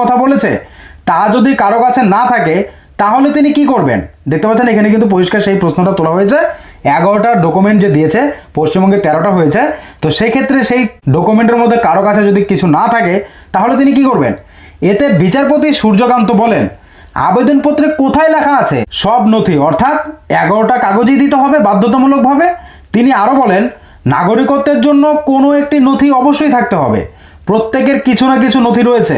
কথা বলেছে, তা যদি কারও কাছে না থাকে, তাহলে তিনি কি করবেন? দেখতে পাচ্ছেন, এখানে কিন্তু পরিষ্কার সেই প্রশ্নটা তোলা হয়েছে। এগারোটা ডকুমেন্ট যে দিয়েছে, পশ্চিমবঙ্গে তেরোটা হয়েছে, তো সেক্ষেত্রে সেই ডকুমেন্টের মধ্যে কারও কাছে যদি কিছু না থাকে, তাহলে তিনি কি করবেন? এতে বিচারপতি সূর্যকান্ত বলেন, আবেদনপত্রে কোথায় লেখা আছে? সব নথি, অর্থাৎ এগারোটা কাগজই দিতে হবে বাধ্যতামূলকভাবে। তিনি আরও বলেন, নাগরিকত্বের জন্য কোনো একটি নথি অবশ্যই থাকতে হবে। প্রত্যেকের কিছু না কিছু নথি রয়েছে।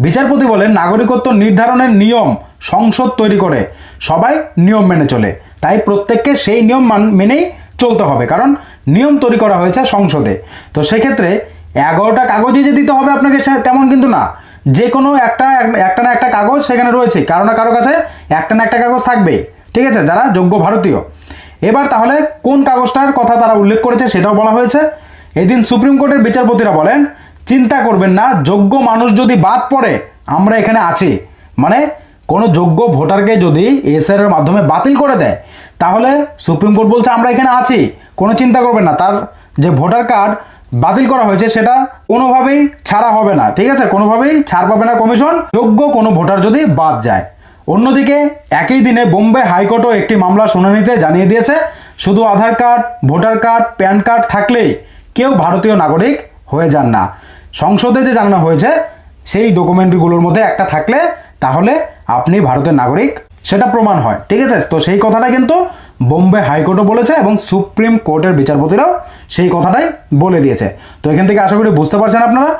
বিচারপতি বলেন, নাগরিকত্ব নির্ধারণের নিয়ম সংসদ তৈরি করে, সবাই নিয়ম মেনে চলে। তাই প্রত্যেককে সেই নিয়ম মান- মেনেই চলতে হবে, কারণ নিয়ম তৈরি করা হয়েছে সংসদে। তো সেক্ষেত্রে এগারোটা কাগজই যে দিতে হবে আপনাকে তেমন কিন্তু না। যে কোনো একটা একটা না একটা কাগজ সেখানে রয়েছে, কারও না কারও কাছে একটা না একটা কাগজ থাকবেই, ঠিক আছে? যারা যোগ্য ভারতীয়। এবার তাহলে কোন কাগজটার কথা তারা উল্লেখ করেছে সেটাও বলা হয়েছে। এদিন সুপ্রিম কোর্টের বিচারপতিরা বলেন চিন্তা করবেন না, যোগ্য মানুষ যদি বাদ পড়ে, আমরা এখানে আছি। মানে কোনো যোগ্য ভোটারকে যদি এসআর এর মাধ্যমে বাতিল করে দেয়, তাহলে সুপ্রিম কোর্ট বলছে আমরা এখানে আছি। কোনো চিন্তা করবেন না, তার যে ভোটার কার্ড বাতিল করা হয়েছে, সেটা কোনোভাবেই ছাড়া হবে না। ঠিক আছে? কোনোভাবেই ছাড় পাবে না কমিশন। যোগ্য কোনো ভোটার যদি বাদ যায়। অন্যদিকে, একই দিনে বোম্বে হাইকোর্টও একটি মামলা শুনানিতে জানিয়ে দিয়েছে, শুধু Aadhaar card, voter card, PAN card থাকলেই কেউ ভারতীয় নাগরিক হয়ে যান না। সংসদে যে জানানো হয়েছে, সেই ডকুমেন্টগুলোর মধ্যে একটা থাকলে তাহলে আপনি ভারতের নাগরিক, সেটা প্রমাণ হয়। ঠিক আছে? তো সেই কথাটা কিন্তু বোম্বে হাইকোর্টও বলেছে এবং সুপ্রিম কোর্টের বিচারপতিরাও সেই কথাটাই বলে দিয়েছে। তো এখান থেকে আশা করি বুঝতে পারছেন আপনারা।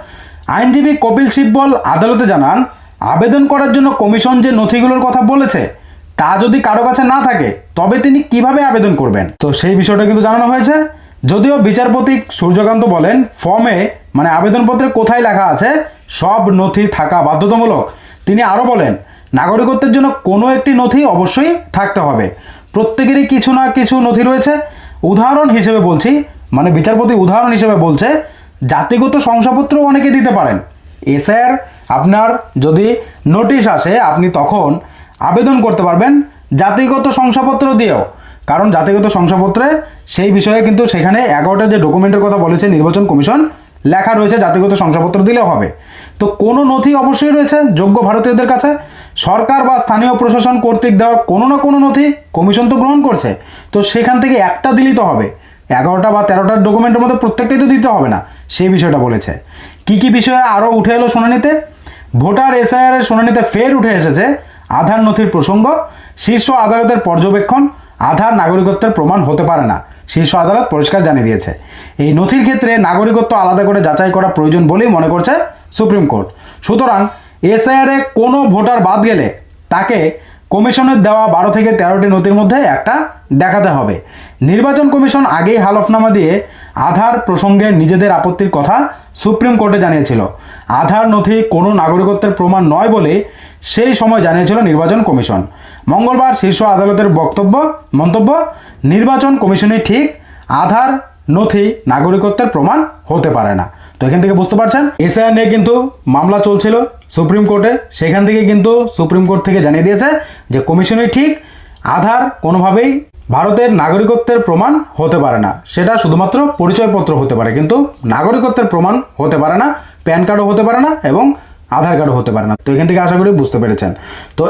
আইনজীবী কপিল সিব্বল আদালতে জানান, আবেদন করার জন্য কমিশন যে নথিগুলোর কথা বলেছে, তা যদি কারও কাছে না থাকে, তবে তিনি কীভাবে আবেদন করবেন? তো সেই বিষয়টা কিন্তু জানানো হয়েছে। যদিও বিচারপতি সূর্যকান্ত বলেন, ফর্মে মানে আবেদনপত্রে কোথায় লেখা আছে, সব নথি থাকা বাধ্যতামূলক। তিনি আরও বলেন, নাগরিকত্বের জন্য কোনো একটি নথি অবশ্যই থাকতে হবে। প্রত্যেকেরই কিছু না কিছু নথি রয়েছে। উদাহরণ হিসেবে বলছি মানে বিচারপতি উদাহরণ হিসেবে বলছে, জাতিগত শংসাপত্র অনেকে দিতে পারেন। এসআর আপনার যদি নোটিশ আসে, আপনি তখন আবেদন করতে পারবেন জাতিগত শংসাপত্র দিয়েও। কারণ জাতিগত শংসাপত্রে সেই বিষয়ে কিন্তু সেখানে এগারোটা যে ডকুমেন্টের কথা বলেছে নির্বাচন কমিশন লেখা রয়েছে, জাতিগত শংসাপত্র দিলেও হবে। তো কোনো নথি অবশ্যই রয়েছে, যোগ্য ভারতীয়দের কাছে। সরকার বা স্থানীয় প্রশাসন কর্তৃক দেওয়া কোনো না কোনো নথি কমিশন তো গ্রহণ করছে। তো সেখান থেকে একটা দিলেই তো হবে। এগারোটা বা তেরোটা ডকুমেন্টের মধ্যে প্রত্যেকটাই তো দিতে হবে না, সেই বিষয়টা বলেছে। কি কি বিষয়ে আরও উঠে এলো শুনানিতে? ভোটার এসআইআর শুনানিতে ফের উঠে এসেছে আধার নথির প্রসঙ্গ, শীর্ষ আদালতের পর্যবেক্ষণ আধার নাগরিকত্বের প্রমাণ হতে পারে না, শীর্ষ আদালত পরিষ্কার জানিয়ে দিয়েছে। এই নথির ক্ষেত্রে নাগরিকত্ব আলাদা করে যাচাই করা প্রয়োজন বলেই মনে করছে সুপ্রিম কোর্ট। সুতরাং এসআইআর কোনো ভোটার বাদ গেলে তাকে কমিশনের দেওয়া বারো থেকে তেরোটি নথির মধ্যে একটা দেখাতে হবে। নির্বাচন কমিশন আগেই হালফনামা দিয়ে আধার প্রসঙ্গে নিজেদের আপত্তির কথা সুপ্রিম কোর্টে জানিয়েছিল। আধার নথি কোনো নাগরিকত্বের প্রমাণ নয় বলে সেই সময় জানিয়েছিল নির্বাচন কমিশন। মঙ্গলবার শীর্ষ আদালতের বক্তব্য, মন্তব্য, নির্বাচন কমিশনই ঠিক আধার, নথি, নাগরিকত্বের প্রমাণ হতে পারে না। তো এখান থেকে বুঝতে পারছেন? এসআইআর নিয়ে কিন্তু মামলা চলছিল সুপ্রিম কোর্টে। সেখান থেকে কিন্তু সুপ্রিম কোর্ট থেকে জানিয়ে দিয়েছে যে কমিশনই ঠিক আধার কোনোভাবেই ভারতের নাগরিকত্বের প্রমাণ হতে পারে না। সেটা শুধুমাত্র পরিচয়পত্র হতে পারে, কিন্তু নাগরিকত্বের প্রমাণ হতে পারে না, প্যান কার্ডও হতে পারে না এবং আধার কার্ডও হতে পারে না। তো এখান থেকে আশা করি বুঝতে পেরেছেন। তো